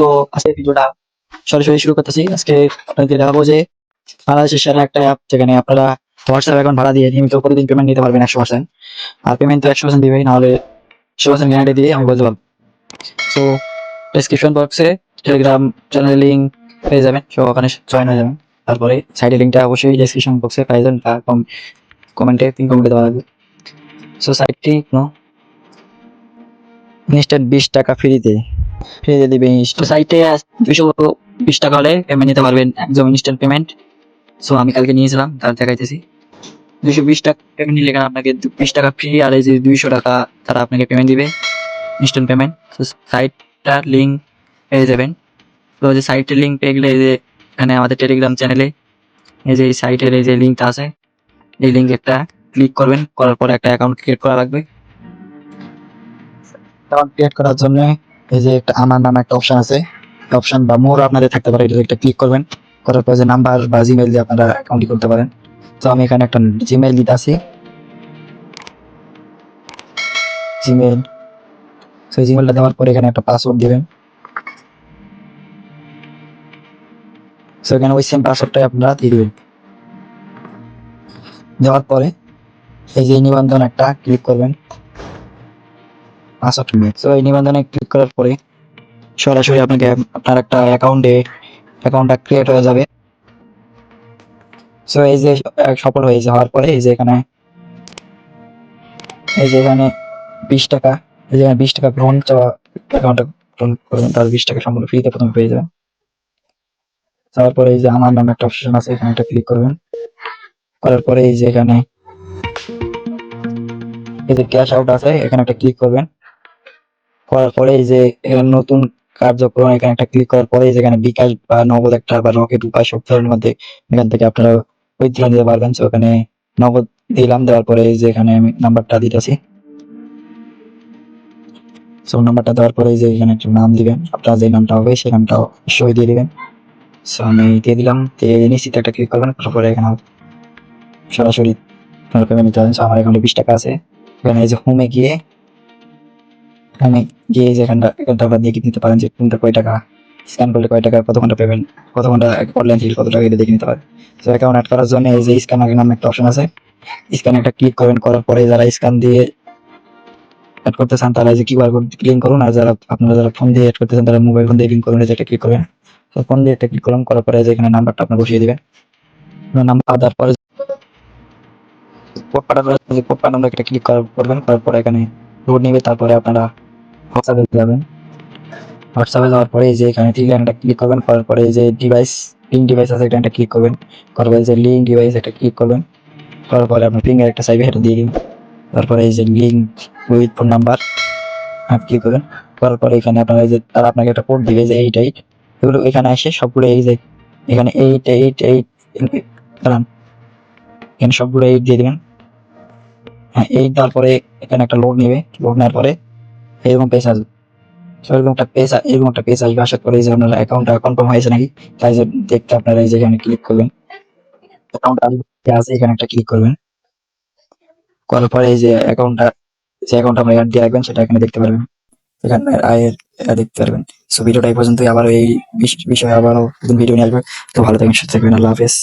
তো আজকে ভিডিওটা সরাসরি শুরু করতেছি। আজকে আপনাদের দেখাবো যে বাংলাদেশের সেরা একটা অ্যাপ যেখানে আপনারা হোয়াটসঅ্যাপ অ্যাকাউন্ট ভাড়া দিয়ে নিয়মিত প্রতিদিন পেমেন্ট নিতে পারবেন একশো পার্সেন্ট আর পেমেন্ট তো একশো পার্সেন্ট দিবেই, নাহলে একশো পার্সেন্ট গ্যারান্টি দিয়ে আমি বলতে পারব তো ডিসক্রিপশন বক্সে টেলিগ্রাম চ্যানেল লিঙ্ক পেয়ে যাবেন সো ওখানে জয়েন হয়ে যাবেন। তারপরে সাইডে লিঙ্কটা অবশ্যই ডিসক্রিপশন বক্সে পেয়ে যাবেন তার কমেন্টে পিন কমেন্টে দেওয়া থাকবে। সো সাইটটি কোনো ইনস্ট্যান্ট বিশ টাকা ফ্রিতে ফ্রিতে দিবে তো সাইটে দুশো বিশ টাকা হলে পেমেন্ট নিতে পারবেন একদম ইনস্ট্যান্ট পেমেন্ট সো আমি কালকে নিয়েছিলাম তার দেখাইতেছি। দুশো বিশ টাকা পেমেন্ট নিলে আপনাকে বিশ টাকা ফ্রি আর এই যে দুইশো টাকা তারা আপনাকে পেমেন্ট দিবে ইনস্ট্যান্ট পেমেন্ট তো সাইটটার লিঙ্ক পেয়ে যাবেন। তো যে সাইটের লিঙ্ক পেয়ে গেলে এই যে এখানে আমাদের টেলিগ্রাম চ্যানেলে এই যে এই সাইটের এই যে লিঙ্কটা আছে এই লিঙ্ক একটা ক্লিক করবেন করার পরে একটা অ্যাকাউন্ট ক্রিয়েট করা লাগবে। অ্যাকাউন্ট ক্রিয়েট করার জন্য এই যে একটা আমার নামে একটা অপশন আছে অপশন বা মোর আপনাদের থাকতে পারে এটা একটা ক্লিক করবেন। করার পর যে নাম্বার বা জিমেল দিয়ে আপনারা অ্যাকাউন্টটি করতে পারেন। তো আমি এখানে একটা জিমেল দিতে আছি জিমেল সেই জিমেলটা দেওয়ার পরে এখানে একটা পাসওয়ার্ড দিবেন। সো এখানে ওই সেম পাসওয়ার্ডটাই আপনারা দিয়ে দেবেন। দেওয়ার পরে এই যে নিবন্ধন একটা ক্লিক করবেন। পাসওয়ার্ড সো এই নিবন্ধনে ক্লিক করার পরে সরাসরি আপনাকে আপনার একটা অ্যাকাউন্টে অ্যাকাউন্টটা ক্রিয়েট হয়ে যাবে। সো এই যে সফল হয়ে যাওয়ার পরে এই যে এখানে, এই যে এখানে বিশ টাকা, এই যে বিশ টাকা গ্রহণ চাওয়া অ্যাকাউন্টটা গ্রহণ করবেন তার বিশ টাকা সম্পূর্ণ ফ্রিতে প্রথমে পেয়ে যাবেন। তারপরে এই যে আমার নামে একটা অপশন আছে, এখানে একটা ক্লিক করবেন। করার পরে এই যে এখানে, এই যে ক্যাশ আউট আছে, এখানে একটা ক্লিক করবেন। করার পরে যে নতুন কার্যক্রম এখানে একটা ক্লিক করার পরে যেখানে বিকাশ বা নগদ একটা বা রকেট উপায় সপ্তাহের মধ্যে এখান থেকে আপনারা উইথড্র নিতে পারবেন। এখানে নগদ দিলাম দেওয়ার পরে যে এখানে আমি নাম্বারটা দিতেছি। সো নাম্বারটা দেওয়ার পরে যে এখানে একটা নাম দিবেন। আপনার যে নামটা হবে সেই নামটা অবশ্যই দিয়ে দিবেন। সো আমি দিয়ে দিলাম দিয়ে নিশ্চিত একটা ক্লিক করবেন তারপরে এখানে সরাসরি আপনার পেমেন্ট নিতে পারেন So, আমার এখানে বিশ টাকা আছে। এখানে এই যে হোমে গিয়ে এখানে গিয়ে যে এখানটা এখানটা আপনার দিয়ে নিতে পারেন যে কোনটা কয় টাকা স্ক্যান করলে কয় টাকা কত ঘণ্টা পেমেন্ট কত ঘণ্টা অনলাইন থেকে কত টাকা এটা দেখে নিতে পারেন। তো অ্যাকাউন্ট অ্যাড করার জন্য এই যে স্ক্যান নামে একটা অপশন আছে। স্ক্যান একটা ক্লিক করবেন, করার পরে যারা স্ক্যান দিয়ে অ্যাড করতে চান, তারা যে কিউআর কোড লিঙ্ক করুন, আর যারা আপনারা যারা ফোন দিয়ে অ্যাড করতে চান, তারা মোবাইল ফোন দিয়ে লিঙ্ক করুন একটা ক্লিক করবেন। তো ফোন দিয়ে একটা ক্লিক করলাম, করার পরে যে এখানে নাম্বারটা আপনার বসিয়ে দিবেন। নাম্বার দেওয়ার পরে কোড পাঠানোর কোড পাঠানোর একটা ক্লিক করবেন, করার পরে এখানে রোড নেবে, তারপরে আপনারা হোয়াটসঅ্যাপে যাবেন হোয়াটসঅ্যাপে যাওয়ার পরে যে এখানে থ্রি লাইনটা ক্লিক করবেন, করার পরে যে ডিভাইস লিঙ্ক ডিভাইস আছে একটা ক্লিক করবেন। করার পরে যে লিঙ্ক ডিভাইস একটা ক্লিক করবেন। করার পরে আপনার ফিঙ্গার একটা চাইবে এটা দিয়ে দিন তারপরে এই যে লিঙ্ক উইথ ফোন নাম্বার হ্যাঁ ক্লিক করবেন। করার পরে এখানে আপনার এই যে, তারা আপনাকে একটা কোড দিবে যে এইট এইট এগুলো এখানে আসে, সবগুলো এই যে, এখানে এইট এইট এইট দাঁড়ান। এখানে সবগুলো এইট দিয়ে দেবেন। হ্যাঁ এই তারপরে এখানে একটা লোড নেবে। লোড নেওয়ার পরে এরকম পেজ আসবে So, এরকম একটা পেজ এরকম একটা পেজ আসবে। পরে এই যে আপনার অ্যাকাউন্টটা কনফার্ম হয়েছে নাকি? তাই যে দেখতে আপনারা এই যে এখানে ক্লিক করবেন। অ্যাকাউন্ট আছে এখানে একটা ক্লিক করবেন। করার পরে এই যে অ্যাকাউন্টটা যে অ্যাকাউন্ট অ্যাড দিয়ে রাখবেন সেটা এখানে দেখতে পারবেন। এখানে আয়ের দেখতে পারবেন। সো ভিডিওটা এই পর্যন্তই। আবার এই বিষ- বিষয়ে আবারও ভিডিও নিয়ে আসবে। তো ভালো থাকবেন সুস্থ থাকবেন। আল্লাহ হাফেজ।